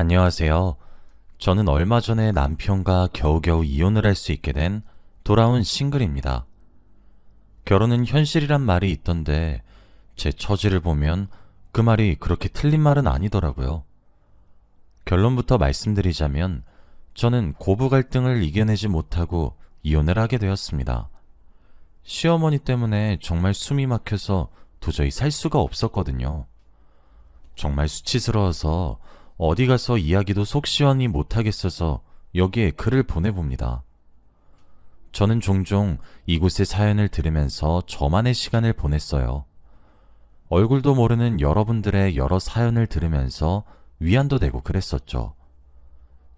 안녕하세요. 저는 얼마 전에 남편과 겨우겨우 이혼을 할 수 있게 된 돌아온 싱글입니다. 결혼은 현실이란 말이 있던데 제 처지를 보면 그 말이 그렇게 틀린 말은 아니더라고요. 결론부터 말씀드리자면 저는 고부 갈등을 이겨내지 못하고 이혼을 하게 되었습니다. 시어머니 때문에 정말 숨이 막혀서 도저히 살 수가 없었거든요. 정말 수치스러워서 어디 가서 이야기도 속 시원히 못하겠어서 여기에 글을 보내봅니다. 저는 종종 이곳의 사연을 들으면서 저만의 시간을 보냈어요. 얼굴도 모르는 여러분들의 여러 사연을 들으면서 위안도 되고 그랬었죠.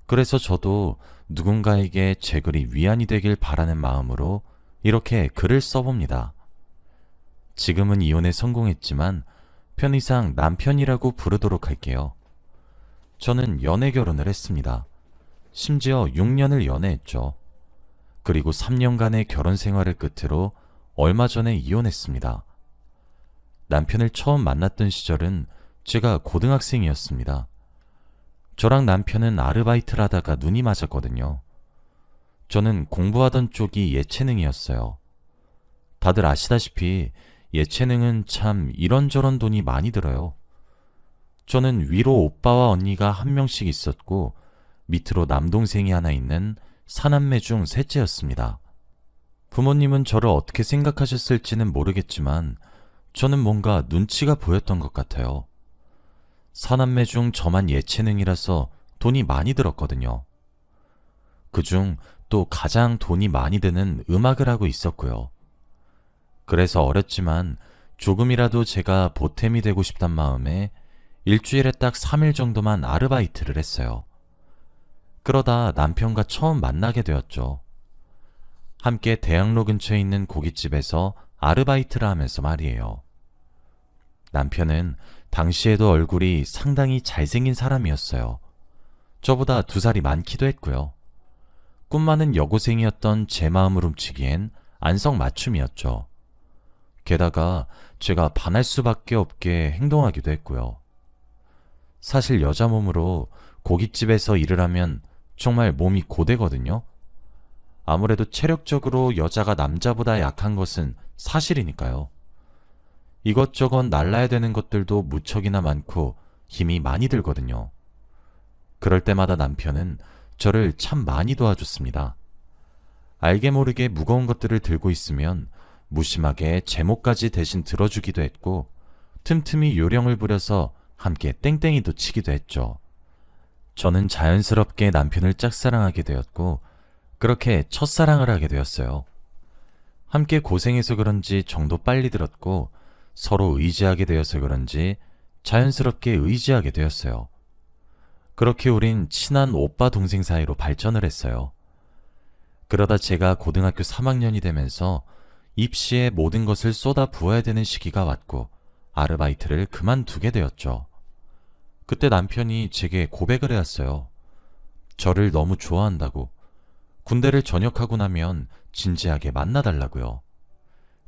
그래서 저도 누군가에게 제 글이 위안이 되길 바라는 마음으로 이렇게 글을 써봅니다. 지금은 이혼에 성공했지만 편의상 남편이라고 부르도록 할게요. 저는 연애 결혼을 했습니다. 심지어 6년을 연애했죠. 그리고 3년간의 결혼 생활을 끝으로 얼마 전에 이혼했습니다. 남편을 처음 만났던 시절은 제가 고등학생이었습니다. 저랑 남편은 아르바이트를 하다가 눈이 맞았거든요. 저는 공부하던 쪽이 예체능이었어요. 다들 아시다시피 예체능은 참 이런저런 돈이 많이 들어요. 저는 위로 오빠와 언니가 한 명씩 있었고 밑으로 남동생이 하나 있는 사남매 중 셋째였습니다. 부모님은 저를 어떻게 생각하셨을지는 모르겠지만 저는 뭔가 눈치가 보였던 것 같아요. 사남매 중 저만 예체능이라서 돈이 많이 들었거든요. 그중 또 가장 돈이 많이 드는 음악을 하고 있었고요. 그래서 어렸지만 조금이라도 제가 보탬이 되고 싶단 마음에 일주일에 딱 3일 정도만 아르바이트를 했어요. 그러다 남편과 처음 만나게 되었죠. 함께 대학로 근처에 있는 고깃집에서 아르바이트를 하면서 말이에요. 남편은 당시에도 얼굴이 상당히 잘생긴 사람이었어요. 저보다 두 살이 많기도 했고요. 꿈 많은 여고생이었던 제 마음을 훔치기엔 안성맞춤이었죠. 게다가 제가 반할 수밖에 없게 행동하기도 했고요. 사실 여자 몸으로 고깃집에서 일을 하면 정말 몸이 고되거든요. 아무래도 체력적으로 여자가 남자보다 약한 것은 사실이니까요. 이것저것 날라야 되는 것들도 무척이나 많고 힘이 많이 들거든요. 그럴 때마다 남편은 저를 참 많이 도와줬습니다. 알게 모르게 무거운 것들을 들고 있으면 무심하게 제목까지 대신 들어주기도 했고 틈틈이 요령을 부려서 함께 땡땡이도 치기도 했죠. 저는 자연스럽게 남편을 짝사랑하게 되었고 그렇게 첫사랑을 하게 되었어요. 함께 고생해서 그런지 정도 빨리 들었고 서로 의지하게 되어서 그런지 자연스럽게 의지하게 되었어요. 그렇게 우린 친한 오빠 동생 사이로 발전을 했어요. 그러다 제가 고등학교 3학년이 되면서 입시에 모든 것을 쏟아 부어야 되는 시기가 왔고 아르바이트를 그만두게 되었죠. 그때 남편이 제게 고백을 해왔어요. 저를 너무 좋아한다고 군대를 전역하고 나면 진지하게 만나달라고요.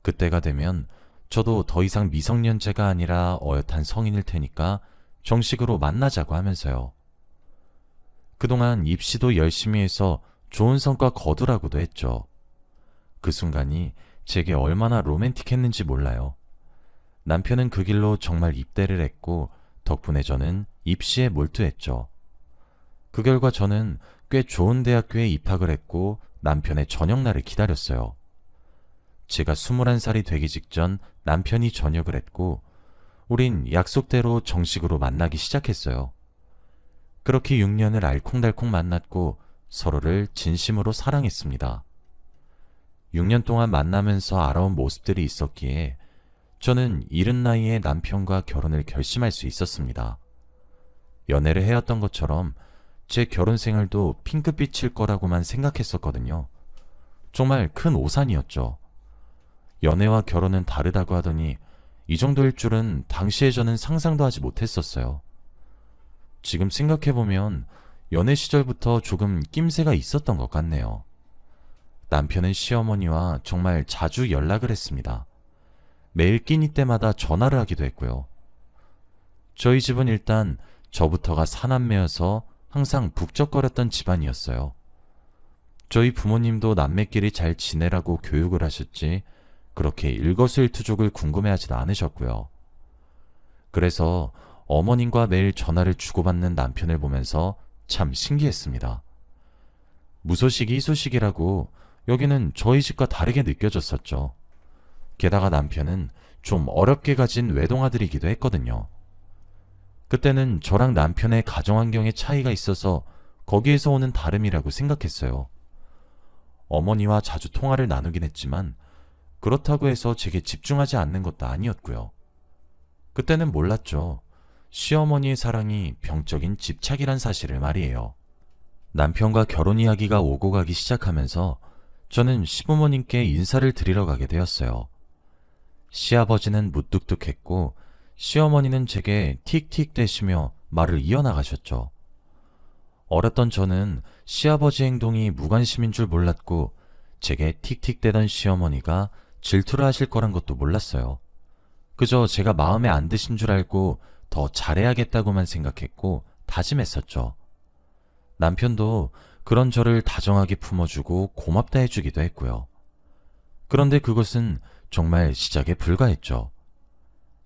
그때가 되면 저도 더 이상 미성년자가 아니라 어엿한 성인일 테니까 정식으로 만나자고 하면서요. 그동안 입시도 열심히 해서 좋은 성과 거두라고도 했죠. 그 순간이 제게 얼마나 로맨틱했는지 몰라요. 남편은 그 길로 정말 입대를 했고 덕분에 저는 입시에 몰두했죠. 그 결과 저는 꽤 좋은 대학교에 입학을 했고 남편의 저녁날을 기다렸어요. 제가 21살이 되기 직전 남편이 전역을 했고 우린 약속대로 정식으로 만나기 시작했어요. 그렇게 6년을 알콩달콩 만났고 서로를 진심으로 사랑했습니다. 6년 동안 만나면서 알아온 모습들이 있었기에 저는 이른 나이에 남편과 결혼을 결심할 수 있었습니다. 연애를 해왔던 것처럼 제 결혼 생활도 핑크빛일 거라고만 생각했었거든요. 정말 큰 오산이었죠. 연애와 결혼은 다르다고 하더니 이 정도일 줄은 당시에 저는 상상도 하지 못했었어요. 지금 생각해보면 연애 시절부터 조금 낌새가 있었던 것 같네요. 남편은 시어머니와 정말 자주 연락을 했습니다. 매일 끼니 때마다 전화를 하기도 했고요. 저희 집은 일단 저부터가 사남매여서 항상 북적거렸던 집안이었어요. 저희 부모님도 남매끼리 잘 지내라고 교육을 하셨지 그렇게 일거수일투족을 궁금해하지도 않으셨고요. 그래서 어머님과 매일 전화를 주고받는 남편을 보면서 참 신기했습니다. 무소식이 희소식이라고 여기는 저희 집과 다르게 느껴졌었죠. 게다가 남편은 좀 어렵게 가진 외동아들이기도 했거든요. 그때는 저랑 남편의 가정환경에 차이가 있어서 거기에서 오는 다름이라고 생각했어요. 어머니와 자주 통화를 나누긴 했지만 그렇다고 해서 제게 집중하지 않는 것도 아니었고요. 그때는 몰랐죠. 시어머니의 사랑이 병적인 집착이란 사실을 말이에요. 남편과 결혼 이야기가 오고 가기 시작하면서 저는 시부모님께 인사를 드리러 가게 되었어요. 시아버지는 무뚝뚝했고 시어머니는 제게 틱틱 대시며 말을 이어나가셨죠. 어렸던 저는 시아버지 행동이 무관심인 줄 몰랐고 제게 틱틱대던 시어머니가 질투를 하실 거란 것도 몰랐어요. 그저 제가 마음에 안 드신 줄 알고 더 잘해야겠다고만 생각했고 다짐했었죠. 남편도 그런 저를 다정하게 품어주고 고맙다 해주기도 했고요. 그런데 그것은 정말 시작에 불과했죠.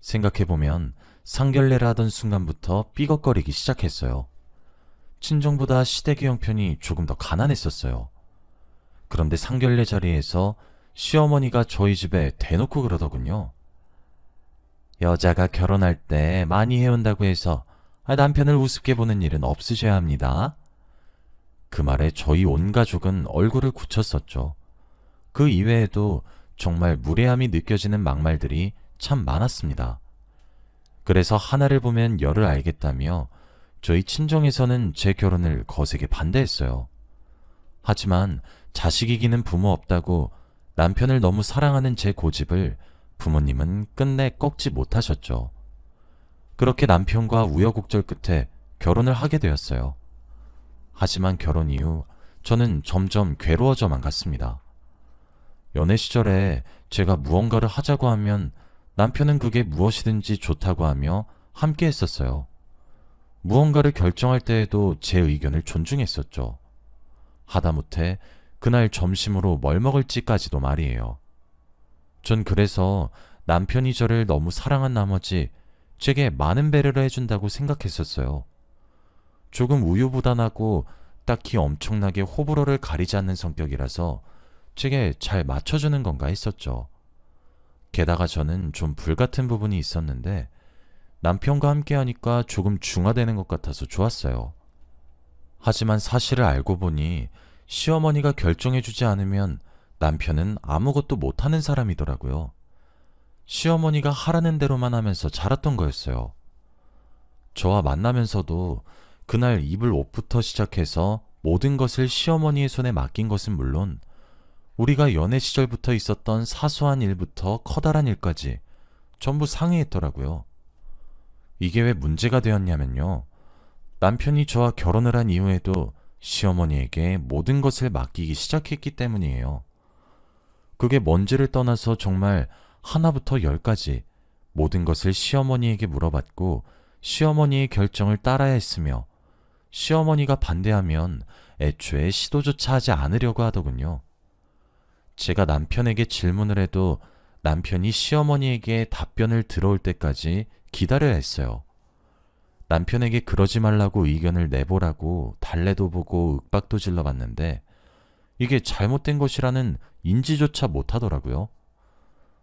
생각해보면 상견례를 하던 순간부터 삐걱거리기 시작했어요. 친정보다 시댁의 형편이 조금 더 가난했었어요. 그런데 상견례 자리에서 시어머니가 저희 집에 대놓고 그러더군요. 여자가 결혼할 때 많이 해온다고 해서 아, 남편을 우습게 보는 일은 없으셔야 합니다. 그 말에 저희 온 가족은 얼굴을 굳혔었죠. 그 이외에도 정말 무례함이 느껴지는 막말들이 참 많았습니다. 그래서 하나를 보면 열을 알겠다며 저희 친정에서는 제 결혼을 거세게 반대했어요. 하지만 자식이기는 부모 없다고 남편을 너무 사랑하는 제 고집을 부모님은 끝내 꺾지 못하셨죠. 그렇게 남편과 우여곡절 끝에 결혼을 하게 되었어요. 하지만 결혼 이후 저는 점점 괴로워져만 갔습니다. 연애 시절에 제가 무언가를 하자고 하면 남편은 그게 무엇이든지 좋다고 하며 함께 했었어요. 무언가를 결정할 때에도 제 의견을 존중했었죠. 하다못해 그날 점심으로 뭘 먹을지까지도 말이에요. 전 그래서 남편이 저를 너무 사랑한 나머지 제게 많은 배려를 해준다고 생각했었어요. 조금 우유부단하고 딱히 엄청나게 호불호를 가리지 않는 성격이라서 제게 잘 맞춰주는 건가 했었죠. 게다가 저는 좀 불같은 부분이 있었는데 남편과 함께 하니까 조금 중화되는 것 같아서 좋았어요. 하지만 사실을 알고 보니 시어머니가 결정해주지 않으면 남편은 아무것도 못하는 사람이더라고요. 시어머니가 하라는 대로만 하면서 자랐던 거였어요. 저와 만나면서도 그날 입을 옷부터 시작해서 모든 것을 시어머니의 손에 맡긴 것은 물론 우리가 연애 시절부터 있었던 사소한 일부터 커다란 일까지 전부 상의했더라고요. 이게 왜 문제가 되었냐면요. 남편이 저와 결혼을 한 이후에도 시어머니에게 모든 것을 맡기기 시작했기 때문이에요. 그게 뭔지를 떠나서 정말 하나부터 열까지 모든 것을 시어머니에게 물어봤고 시어머니의 결정을 따라야 했으며 시어머니가 반대하면 애초에 시도조차 하지 않으려고 하더군요. 제가 남편에게 질문을 해도 남편이 시어머니에게 답변을 들어올 때까지 기다려야 했어요. 남편에게 그러지 말라고 의견을 내보라고 달래도 보고 윽박도 질러봤는데 이게 잘못된 것이라는 인지조차 못하더라고요.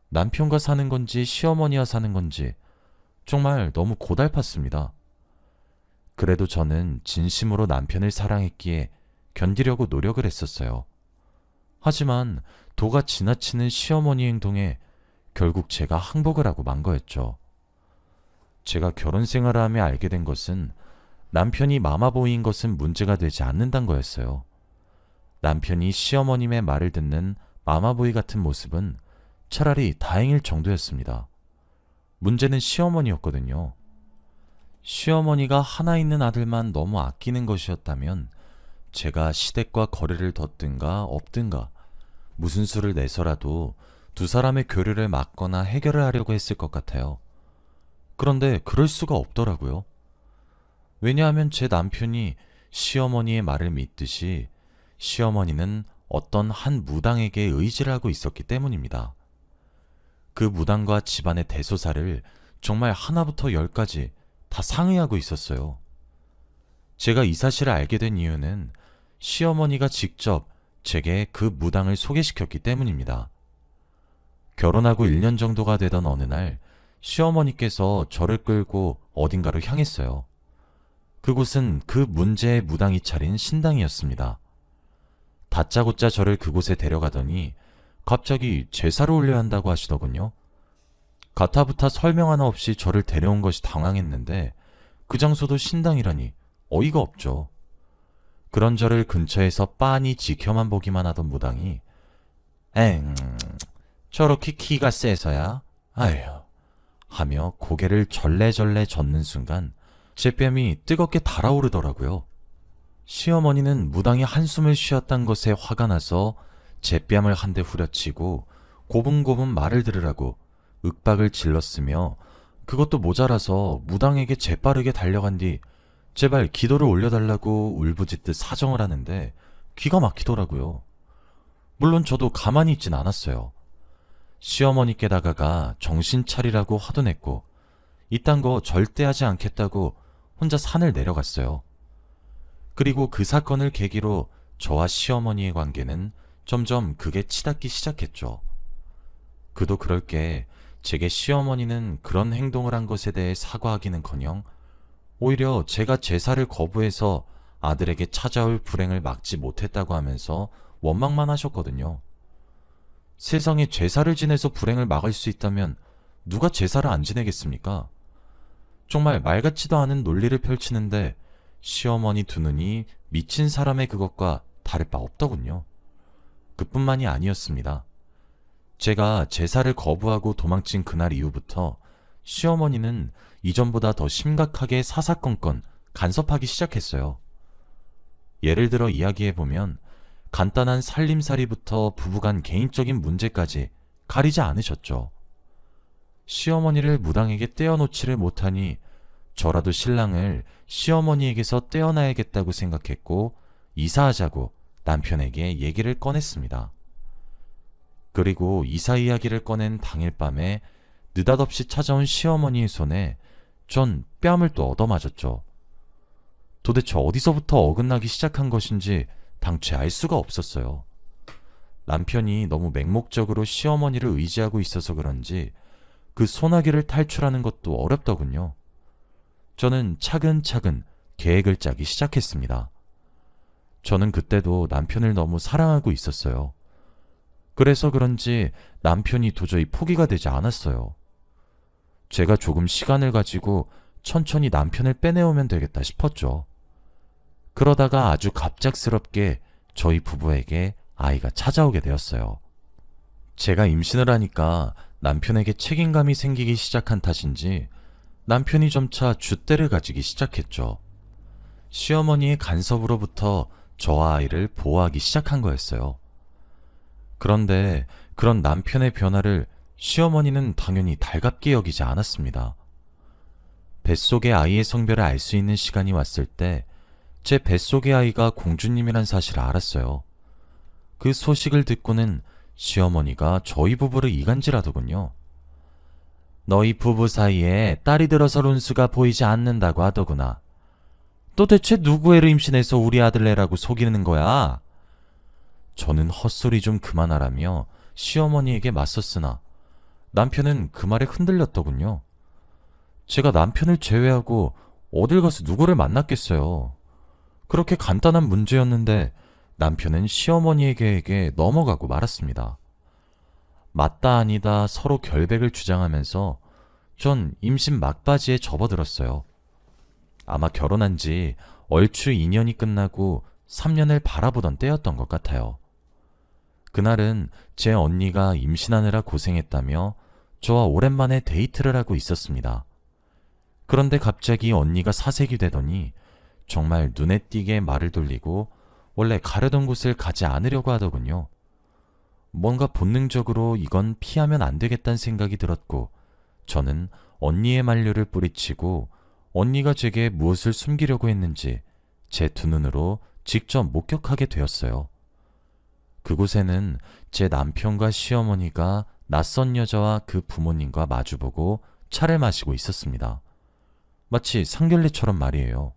남편과 사는 건지 시어머니와 사는 건지 정말 너무 고달팠습니다. 그래도 저는 진심으로 남편을 사랑했기에 견디려고 노력을 했었어요. 하지만 도가 지나치는 시어머니 행동에 결국 제가 항복을 하고 만 거였죠. 제가 결혼 생활을 하며 알게 된 것은 남편이 마마보이인 것은 문제가 되지 않는단 거였어요. 남편이 시어머님의 말을 듣는 마마보이 같은 모습은 차라리 다행일 정도였습니다. 문제는 시어머니였거든요. 시어머니가 하나 있는 아들만 너무 아끼는 것이었다면 제가 시댁과 거리를 뒀든가 없든가 무슨 수를 내서라도 두 사람의 교류를 막거나 해결을 하려고 했을 것 같아요. 그런데 그럴 수가 없더라고요. 왜냐하면 제 남편이 시어머니의 말을 믿듯이 시어머니는 어떤 한 무당에게 의지를 하고 있었기 때문입니다. 그 무당과 집안의 대소사를 정말 하나부터 열까지 다 상의하고 있었어요. 제가 이 사실을 알게 된 이유는 시어머니가 직접 제게 그 무당을 소개시켰기 때문입니다. 결혼하고 1년 정도가 되던 어느 날 시어머니께서 저를 끌고 어딘가로 향했어요. 그곳은 그 문제의 무당이 차린 신당이었습니다. 다짜고짜 저를 그곳에 데려가더니 갑자기 제사를 올려야 한다고 하시더군요. 가타부타 설명 하나 없이 저를 데려온 것이 당황했는데 그 장소도 신당이라니 어이가 없죠. 그런 저를 근처에서 빤히 지켜만 보기만 하던 무당이 엥 저렇게 키가 세서야 아휴 하며 고개를 절레절레 젓는 순간 제 뺨이 뜨겁게 달아오르더라고요. 시어머니는 무당이 한숨을 쉬었단 것에 화가 나서 제 뺨을 한 대 후려치고 고분고분 말을 들으라고 윽박을 질렀으며 그것도 모자라서 무당에게 재빠르게 달려간 뒤 제발 기도를 올려달라고 울부짖듯 사정을 하는데 귀가 막히더라고요. 물론 저도 가만히 있진 않았어요. 시어머니께 다가가 정신 차리라고 화도 냈고 이딴 거 절대 하지 않겠다고 혼자 산을 내려갔어요. 그리고 그 사건을 계기로 저와 시어머니의 관계는 점점 극에 치닫기 시작했죠. 그도 그럴 게 제게 시어머니는 그런 행동을 한 것에 대해 사과하기는커녕 오히려 제가 제사를 거부해서 아들에게 찾아올 불행을 막지 못했다고 하면서 원망만 하셨거든요. 세상에 제사를 지내서 불행을 막을 수 있다면 누가 제사를 안 지내겠습니까? 정말 말 같지도 않은 논리를 펼치는데 시어머니 두 눈이 미친 사람의 그것과 다를 바 없더군요. 그뿐만이 아니었습니다. 제가 제사를 거부하고 도망친 그날 이후부터 시어머니는 이전보다 더 심각하게 사사건건 간섭하기 시작했어요. 예를 들어 이야기해보면 간단한 살림살이부터 부부간 개인적인 문제까지 가리지 않으셨죠. 시어머니를 무당에게 떼어놓지를 못하니 저라도 신랑을 시어머니에게서 떼어놔야겠다고 생각했고 이사하자고 남편에게 얘기를 꺼냈습니다. 그리고 이사 이야기를 꺼낸 당일 밤에 느닷없이 찾아온 시어머니의 손에 전 뺨을 또 얻어맞았죠. 도대체 어디서부터 어긋나기 시작한 것인지 당최 알 수가 없었어요. 남편이 너무 맹목적으로 시어머니를 의지하고 있어서 그런지 그 소나기를 탈출하는 것도 어렵더군요. 저는 차근차근 계획을 짜기 시작했습니다. 저는 그때도 남편을 너무 사랑하고 있었어요. 그래서 그런지 남편이 도저히 포기가 되지 않았어요. 제가 조금 시간을 가지고 천천히 남편을 빼내오면 되겠다 싶었죠. 그러다가 아주 갑작스럽게 저희 부부에게 아이가 찾아오게 되었어요. 제가 임신을 하니까 남편에게 책임감이 생기기 시작한 탓인지 남편이 점차 줏대를 가지기 시작했죠. 시어머니의 간섭으로부터 저와 아이를 보호하기 시작한 거였어요. 그런데 그런 남편의 변화를 시어머니는 당연히 달갑게 여기지 않았습니다. 뱃속의 아이의 성별을 알 수 있는 시간이 왔을 때 제 뱃속의 아이가 공주님이란 사실을 알았어요. 그 소식을 듣고는 시어머니가 저희 부부를 이간질하더군요. 너희 부부 사이에 딸이 들어서 룬수가 보이지 않는다고 하더구나. 또 대체 누구 애를 임신해서 우리 아들 내라고 속이는 거야? 저는 헛소리 좀 그만하라며 시어머니에게 맞섰으나 남편은 그 말에 흔들렸더군요. 제가 남편을 제외하고 어딜 가서 누구를 만났겠어요. 그렇게 간단한 문제였는데 남편은 시어머니에게 넘어가고 말았습니다. 맞다 아니다 서로 결백을 주장하면서 전 임신 막바지에 접어들었어요. 아마 결혼한 지 얼추 2년이 끝나고 3년을 바라보던 때였던 것 같아요. 그날은 제 언니가 임신하느라 고생했다며 저와 오랜만에 데이트를 하고 있었습니다. 그런데 갑자기 언니가 사색이 되더니 정말 눈에 띄게 말을 돌리고 원래 가려던 곳을 가지 않으려고 하더군요. 뭔가 본능적으로 이건 피하면 안 되겠다는 생각이 들었고 저는 언니의 만류를 뿌리치고 언니가 제게 무엇을 숨기려고 했는지 제 두 눈으로 직접 목격하게 되었어요. 그곳에는 제 남편과 시어머니가 낯선 여자와 그 부모님과 마주보고 차를 마시고 있었습니다. 마치 상견례처럼 말이에요.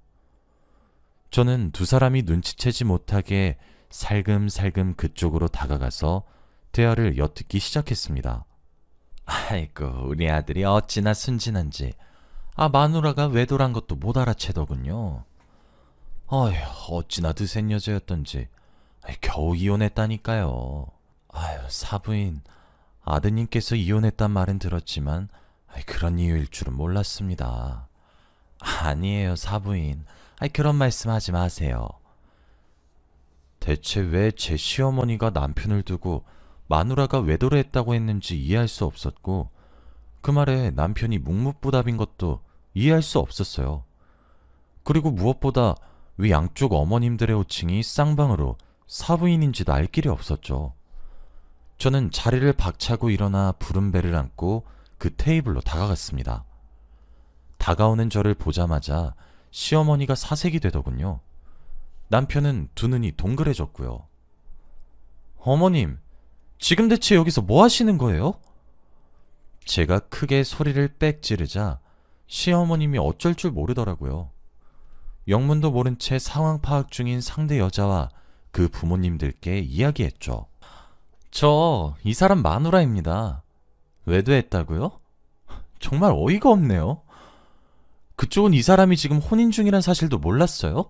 저는 두 사람이 눈치채지 못하게 살금살금 그쪽으로 다가가서 대화를 엿듣기 시작했습니다. 아이고, 우리 아들이 어찌나 순진한지. 아, 마누라가 외도란 것도 못 알아채더군요. 어휴, 어찌나 드센 여자였던지. 겨우 이혼했다니까요. 아유, 사부인. 아드님께서 이혼했단 말은 들었지만, 그런 이유일 줄은 몰랐습니다. 아니에요, 사부인. 그런 말씀 하지 마세요. 대체 왜 제 시어머니가 남편을 두고 마누라가 외도를 했다고 했는지 이해할 수 없었고, 그 말에 남편이 묵묵부답인 것도 이해할 수 없었어요. 그리고 무엇보다 왜 양쪽 어머님들의 호칭이 쌍방으로 사부인인지도 알 길이 없었죠. 저는 자리를 박차고 일어나 부른 배를 안고 그 테이블로 다가갔습니다. 다가오는 저를 보자마자 시어머니가 사색이 되더군요. 남편은 두 눈이 동그래졌고요. 어머님, 지금 대체 여기서 뭐 하시는 거예요? 제가 크게 소리를 빽 지르자 시어머님이 어쩔 줄 모르더라고요. 영문도 모른 채 상황 파악 중인 상대 여자와 그 부모님들께 이야기했죠. 저 이 사람 마누라입니다. 외도했다고요? 정말 어이가 없네요. 그쪽은 이 사람이 지금 혼인 중이란 사실도 몰랐어요?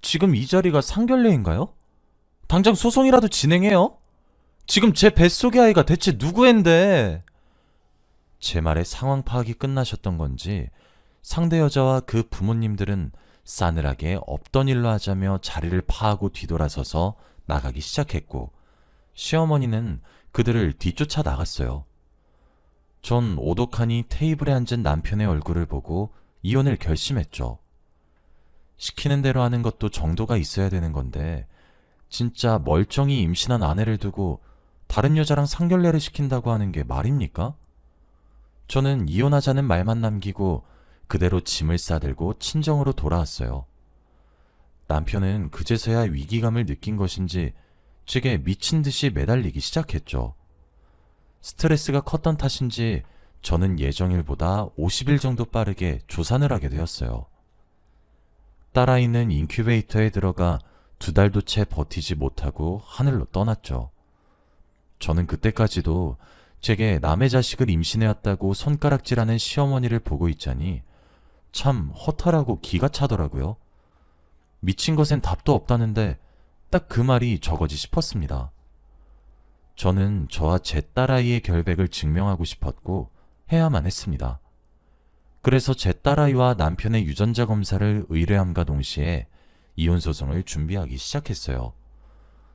지금 이 자리가 상견례인가요? 당장 소송이라도 진행해요? 지금 제 뱃속의 아이가 대체 누구인데? 제 말에 상황 파악이 끝나셨던 건지 상대 여자와 그 부모님들은 싸늘하게 없던 일로 하자며 자리를 파하고 뒤돌아서서 나가기 시작했고 시어머니는 그들을 뒤쫓아 나갔어요. 전 오독하니 테이블에 앉은 남편의 얼굴을 보고 이혼을 결심했죠. 시키는 대로 하는 것도 정도가 있어야 되는 건데 진짜 멀쩡히 임신한 아내를 두고 다른 여자랑 상견례를 시킨다고 하는 게 말입니까? 저는 이혼하자는 말만 남기고 그대로 짐을 싸들고 친정으로 돌아왔어요. 남편은 그제서야 위기감을 느낀 것인지 제게 미친 듯이 매달리기 시작했죠. 스트레스가 컸던 탓인지 저는 예정일보다 50일 정도 빠르게 조산을 하게 되었어요. 딸아이는 인큐베이터에 들어가 두 달도 채 버티지 못하고 하늘로 떠났죠. 저는 그때까지도 제게 남의 자식을 임신해왔다고 손가락질하는 시어머니를 보고 있자니 참 허탈하고 기가 차더라고요. 미친 것엔 답도 없다는데 딱 그 말이 저거지 싶었습니다. 저는 저와 제 딸아이의 결백을 증명하고 싶었고 해야만 했습니다. 그래서 제 딸아이와 남편의 유전자 검사를 의뢰함과 동시에 이혼 소송을 준비하기 시작했어요.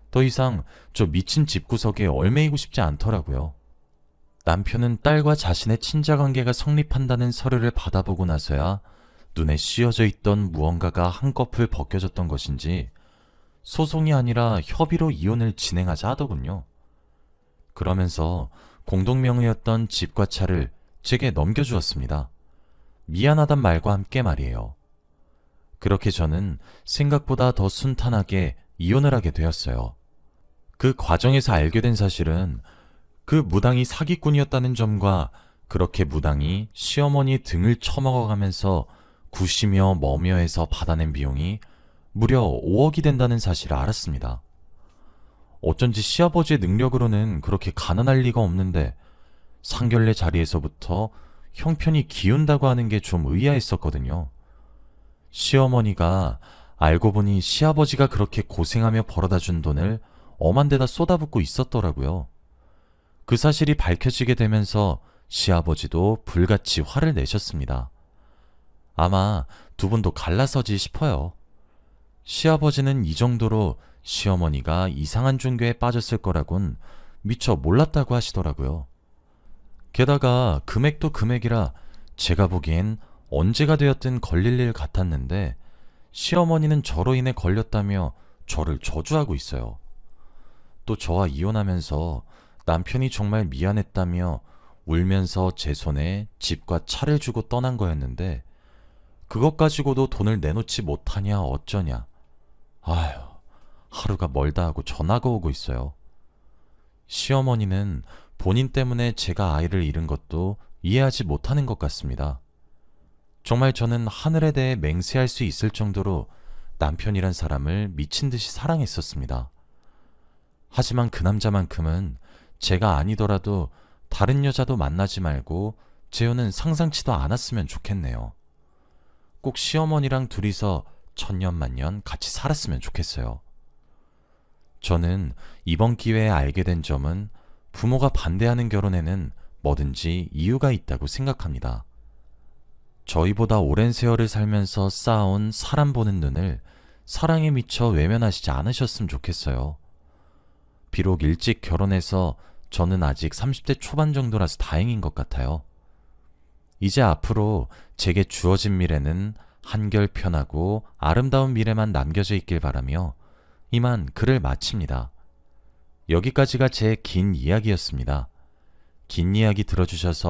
더 이상 저 미친 집구석에 얼매이고 싶지 않더라고요. 남편은 딸과 자신의 친자 관계가 성립한다는 서류를 받아보고 나서야 눈에 씌어져 있던 무언가가 한꺼풀 벗겨졌던 것인지 소송이 아니라 협의로 이혼을 진행하자 하더군요. 그러면서 공동명의였던 집과 차를 제게 넘겨주었습니다. 미안하단 말과 함께 말이에요. 그렇게 저는 생각보다 더 순탄하게 이혼을 하게 되었어요. 그 과정에서 알게 된 사실은 그 무당이 사기꾼이었다는 점과 그렇게 무당이 시어머니 등을 처먹어가면서 구시며 머며해서 받아낸 비용이 무려 5억이 된다는 사실을 알았습니다. 어쩐지 시아버지의 능력으로는 그렇게 가난할 리가 없는데 상견례 자리에서부터 형편이 기운다고 하는 게 좀 의아했었거든요. 시어머니가 알고 보니 시아버지가 그렇게 고생하며 벌어다 준 돈을 엄한 데다 쏟아붓고 있었더라고요. 그 사실이 밝혀지게 되면서 시아버지도 불같이 화를 내셨습니다. 아마 두 분도 갈라서지 싶어요. 시아버지는 이 정도로 시어머니가 이상한 종교에 빠졌을 거라곤 미처 몰랐다고 하시더라고요. 게다가 금액도 금액이라 제가 보기엔 언제가 되었든 걸릴 일 같았는데 시어머니는 저로 인해 걸렸다며 저를 저주하고 있어요. 또 저와 이혼하면서 남편이 정말 미안했다며 울면서 제 손에 집과 차를 주고 떠난 거였는데 그것 가지고도 돈을 내놓지 못하냐 어쩌냐. 아휴, 하루가 멀다 하고 전화가 오고 있어요. 시어머니는 본인 때문에 제가 아이를 잃은 것도 이해하지 못하는 것 같습니다. 정말 저는 하늘에 대해 맹세할 수 있을 정도로 남편이란 사람을 미친 듯이 사랑했었습니다. 하지만 그 남자만큼은 제가 아니더라도 다른 여자도 만나지 말고 재호는 상상치도 않았으면 좋겠네요. 꼭 시어머니랑 둘이서 천년만년 같이 살았으면 좋겠어요. 저는 이번 기회에 알게 된 점은 부모가 반대하는 결혼에는 뭐든지 이유가 있다고 생각합니다. 저희보다 오랜 세월을 살면서 쌓아온 사람 보는 눈을 사랑에 미쳐 외면하시지 않으셨으면 좋겠어요. 비록 일찍 결혼해서 저는 아직 30대 초반 정도라서 다행인 것 같아요. 이제 앞으로 제게 주어진 미래는 한결 편하고 아름다운 미래만 남겨져 있길 바라며 이만 글을 마칩니다. 여기까지가 제 긴 이야기였습니다. 긴 이야기 들어주셔서